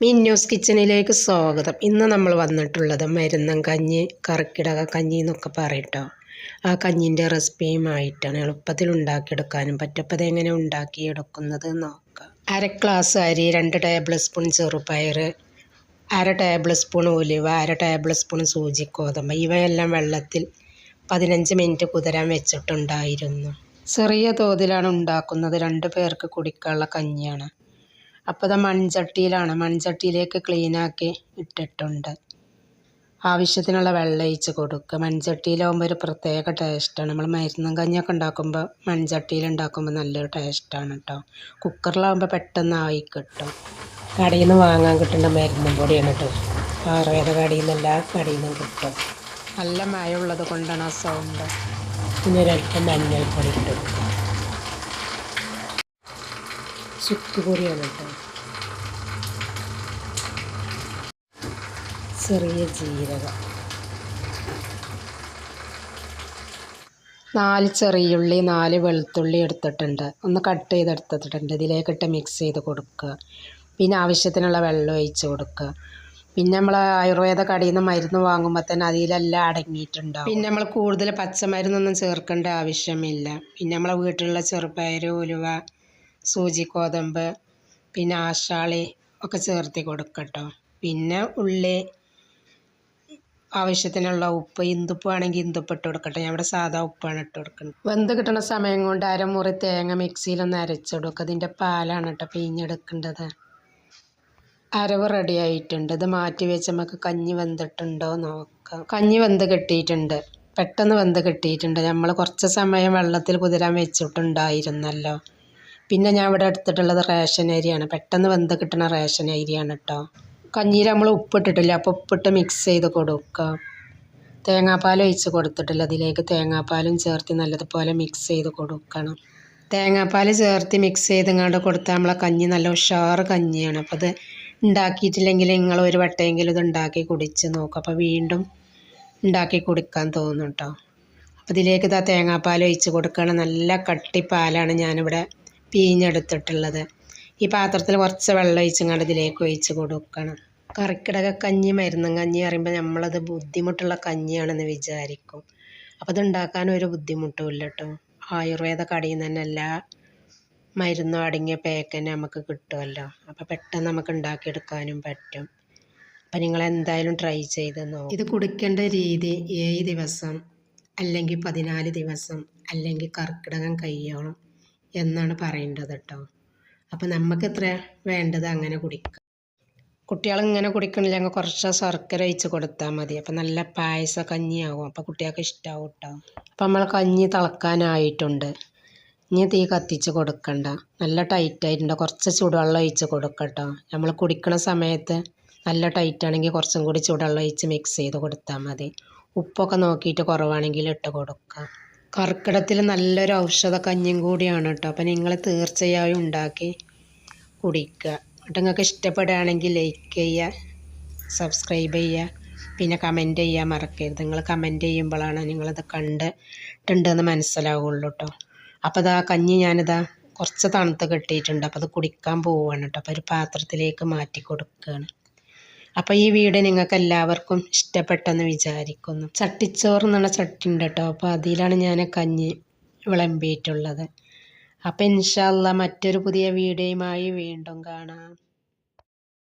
മിന്നൂസ് കിച്ചണിലേക്ക് സ്വാഗതം. ഇന്ന് നമ്മൾ വന്നിട്ടുള്ളത് മരുന്നും കഞ്ഞി കറക്കിടക കഞ്ഞി എന്നൊക്കെ പറയട്ടോ. ആ കഞ്ഞിന്റെ റെസിപ്പിയുമായിട്ടാണ് എളുപ്പത്തിൽ ഉണ്ടാക്കിയെടുക്കാനും പറ്റപ്പത് എങ്ങനെ ഉണ്ടാക്കിയെടുക്കുന്നത് നോക്കാം. അര ഗ്ലാസ് അരി രണ്ട് ടേബിൾ സ്പൂൺ ചെറുപയർ അര ടേബിൾ സ്പൂൺ ഉലുവ അര ടേബിൾ സ്പൂൺ സൂചി ഗോതമ്പ്. ഇവയെല്ലാം വെള്ളത്തിൽ പതിനഞ്ച് മിനിറ്റ് കുതിരാൻ വെച്ചിട്ടുണ്ടായിരുന്നു. ചെറിയ തോതിലാണ് ഉണ്ടാക്കുന്നത്. രണ്ട് പേർക്ക് കുടിക്കാനുള്ള കഞ്ഞിയാണ്. അപ്പോൾ അത് മൺചട്ടിയിലാണ്. മൺചട്ടിയിലേക്ക് ക്ലീനാക്കി ഇട്ടിട്ടുണ്ട്. ആവശ്യത്തിനുള്ള വെള്ളം ഒഴിച്ച് കൊടുക്കുക. മൺചട്ടിയിലാകുമ്പോൾ ഒരു പ്രത്യേക ടേസ്റ്റാണ്. നമ്മൾ മരുന്നും കഞ്ഞിയൊക്കെ ഉണ്ടാക്കുമ്പോൾ മൺചട്ടിയിൽ ഉണ്ടാക്കുമ്പോൾ നല്ലൊരു ടേസ്റ്റാണ് കേട്ടോ കുക്കറിലാകുമ്പോൾ പെട്ടെന്ന് ആയി കിട്ടും. കടയിൽ നിന്ന് വാങ്ങാൻ കിട്ടുന്ന മരുന്നും പൊടിയാണ് കേട്ടോ ആയുർവേദ കടയിൽ നിന്ന് എല്ലാ കടയിൽ നിന്നും കിട്ടും. നല്ല മഴ ഉള്ളത് കൊണ്ടാണ് ആ സൗണ്ട്. പിന്നെ അല്പം മഞ്ഞൾപ്പൊടി ഇട്ട് കൊടുക്കുക. ചുക്കുപൊടിയാണ് കേട്ടോ ചെറിയ ജീരകം. നാല് ചെറിയുള്ളി നാല് വെളുത്തുള്ളി എടുത്തിട്ടുണ്ട്. ഒന്ന് കട്ട് ചെയ്ത് ചെയ്തെടുത്തിട്ടുണ്ട് ഇതിലേക്കിട്ട് മിക്സ് ചെയ്ത് കൊടുക്കുക. പിന്നെ ആവശ്യത്തിനുള്ള വെള്ളം ഒഴിച്ച് കൊടുക്കുക. പിന്നെ നമ്മൾ ആയുർവേദ കടയിൽ നിന്ന് മരുന്ന് വാങ്ങുമ്പോൾ തന്നെ അതിലെല്ലാം അടങ്ങിയിട്ടുണ്ടാവും. പിന്നെ നമ്മൾ കൂടുതൽ പച്ചമരുന്നൊന്നും ചേർക്കേണ്ട ആവശ്യമില്ല. പിന്നെ നമ്മളെ വീട്ടിലുള്ള ചെറുപയർ ഉലുവ സൂചി ഗോതമ്പ് പിന്നെ ആശാളി ഒക്കെ ചേർത്തി കൊടുക്കട്ടോ. പിന്നെ ഉള്ളി ആവശ്യത്തിനുള്ള ഉപ്പ് ഇന്തുപ്പ് ആണെങ്കിൽ ഇന്തുപ്പ് ഇട്ട് കൊടുക്കട്ടെ. ഞാൻ ഇവിടെ സാധാ ഉപ്പാണ് ഇട്ട് കൊടുക്കുന്നത്. വെന്ത് കിട്ടുന്ന സമയം കൊണ്ട് അരമുറി തേങ്ങ മിക്സിയിലൊന്ന് അരച്ചെടുക്കുക അതിന്റെ പാലാണ് കേട്ടോ പിഞ്ഞെടുക്കേണ്ടത് അരവ് റെഡി ആയിട്ടുണ്ട്. ഇത് മാറ്റി വെച്ച് നമുക്ക് കഞ്ഞി വെന്തിട്ടുണ്ടോ നോക്കാം. കഞ്ഞി വെന്ത് കിട്ടിയിട്ടുണ്ട്. പെട്ടെന്ന് വെന്ത് കിട്ടിയിട്ടുണ്ട്. നമ്മൾ കുറച്ച് സമയം വെള്ളത്തിൽ കുതിരാൻ വെച്ചിട്ടുണ്ടായിരുന്നല്ലോ. പിന്നെ ഞാൻ ഇവിടെ എടുത്തിട്ടുള്ളത് റേഷൻ അരിയാണ്. പെട്ടെന്ന് വെന്ത് കിട്ടുന്ന റേഷൻ അരിയാണ് കേട്ടോ കഞ്ഞീര് നമ്മൾ ഉപ്പിട്ടിട്ടില്ല അപ്പോൾ ഉപ്പിട്ട് മിക്സ് ചെയ്ത് കൊടുക്കുക തേങ്ങാപ്പാൽ ഒഴിച്ച് കൊടുത്തിട്ടില്ല. അതിലേക്ക് തേങ്ങാപ്പാലും ചേർത്ത് നല്ലതുപോലെ മിക്സ് ചെയ്ത് കൊടുക്കണം. തേങ്ങാപ്പാൽ ചേർത്ത് മിക്സ് ചെയ്തങ്ങാണ്ട് കൊടുത്താൽ നമ്മളെ കഞ്ഞി നല്ല ഉഷാറ് കഞ്ഞിയാണ്. അപ്പോൾ അത് ഉണ്ടാക്കിയിട്ടില്ലെങ്കിൽ നിങ്ങൾ ഒരു വട്ടമെങ്കിലും ഇത് ഉണ്ടാക്കി കുടിച്ച് നോക്കും. അപ്പോൾ വീണ്ടും ഉണ്ടാക്കി കുടിക്കാൻ തോന്നും കേട്ടോ അപ്പോൾ ഇതിലേക്ക് ഇതാ തേങ്ങാപ്പാൽ ഒഴിച്ച് കൊടുക്കണം. നല്ല കട്ടിപ്പാലാണ് ഞാനിവിടെ പിഴിഞ്ഞെടുത്തിട്ടുള്ളത് ഈ പാത്രത്തിൽ കുറച്ച് വെള്ളം ഒഴിച്ചങ്ങാണ്ട് ഇതിലേക്ക് ഒഴിച്ച് കൊടുക്കണം. കറിക്കിടക കഞ്ഞി മരുന്നും കഞ്ഞി പറയുമ്പോൾ നമ്മളത് ബുദ്ധിമുട്ടുള്ള കഞ്ഞിയാണെന്ന് വിചാരിക്കും. അപ്പോൾ അത് ഉണ്ടാക്കാൻ ഒരു ബുദ്ധിമുട്ടുമില്ല കേട്ടോ ആയുർവേദ കടയിൽ നിന്ന് തന്നെ എല്ലാ മരുന്നും അടങ്ങിയ പാക്ക് തന്നെ നമുക്ക് കിട്ടുമല്ലോ അപ്പോൾ പെട്ടെന്ന് നമുക്ക് ഉണ്ടാക്കിയെടുക്കാനും പറ്റും. അപ്പം നിങ്ങൾ എന്തായാലും ട്രൈ ചെയ്ത് നോക്കും. ഇത് കുടിക്കേണ്ട രീതി ഏഴ് ദിവസം അല്ലെങ്കിൽ പതിനാല് ദിവസം അല്ലെങ്കിൽ കർക്കിടകം കഴിയണം. എന്നാണ് പറയേണ്ടത് കേട്ടോ അപ്പോൾ നമുക്ക് എത്ര വേണ്ടത് അങ്ങനെ കുടിക്കാം. കുട്ടികൾ ഇങ്ങനെ കുടിക്കണില്ല അങ്ങ് കുറച്ച് ശർക്കര ഒഴിച്ച് കൊടുത്താൽ മതി. അപ്പോൾ നല്ല പായസ കഞ്ഞിയാവും. അപ്പോൾ കുട്ടികൾക്ക് ഇഷ്ടമാവും കേട്ടോ അപ്പോൾ നമ്മൾ കഞ്ഞി തിളക്കാനായിട്ടുണ്ട്. ഇനി തീ കത്തിച്ച് കൊടുക്കണ്ട. നല്ല ടൈറ്റായിട്ടുണ്ട് കുറച്ച് ചൂടുവെള്ളം ഒഴിച്ച് കൊടുക്കട്ടോ. നമ്മൾ കുടിക്കണ സമയത്ത് നല്ല ടൈറ്റാണെങ്കിൽ കുറച്ചും കൂടി ചൂടുവെള്ളം ഒഴിച്ച് മിക്സ് ചെയ്ത് കൊടുത്താൽ മതി. ഉപ്പൊക്കെ നോക്കിയിട്ട് കുറവാണെങ്കിൽ ഇട്ട് കൊടുക്കാം. കർക്കിടത്തിൽ നല്ലൊരു ഔഷധ കഞ്ഞിയും കൂടിയാണ് കേട്ടോ. അപ്പോൾ നിങ്ങൾ തീർച്ചയായും ഉണ്ടാക്കി കുടിക്കുക. എന്നിട്ട് നിങ്ങൾക്ക് ഇഷ്ടപ്പെടുകയാണെങ്കിൽ ലൈക്ക് ചെയ്യുക സബ്സ്ക്രൈബ് ചെയ്യുക പിന്നെ കമന്റ് ചെയ്യാൻ മറക്കരുത്. നിങ്ങൾ കമന്റ് ചെയ്യുമ്പോഴാണ് നിങ്ങളത് കണ്ടിട്ടുണ്ടെന്ന് മനസ്സിലാവുള്ളൂ കേട്ടോ. അപ്പോൾ ഇതാ കഞ്ഞി ഞാനിതാ കുറച്ച് തണുത്ത് കെട്ടിയിട്ടുണ്ട്. അപ്പോൾ അത് കുടിക്കാൻ പോവുകയാണ് കേട്ടോ. അപ്പോൾ ഒരു പാത്രത്തിലേക്ക് മാറ്റി കൊടുക്കുകയാണ്. അപ്പോൾ ഈ വീഡിയോ നിങ്ങൾക്ക് എല്ലാവർക്കും ഇഷ്ടപ്പെട്ടെന്ന് വിചാരിക്കുന്നു. ചട്ടിച്ചോറ് എന്നുള്ള ചട്ടി ഉണ്ട് കേട്ടോ അപ്പോൾ അതിലാണ് ഞാൻ കഞ്ഞി വിളമ്പിയിട്ടുള്ളത്. അപ്പോൾ ഇൻഷാല്ല മറ്റൊരു പുതിയ വീഡിയോയുമായി വീണ്ടും കാണാം.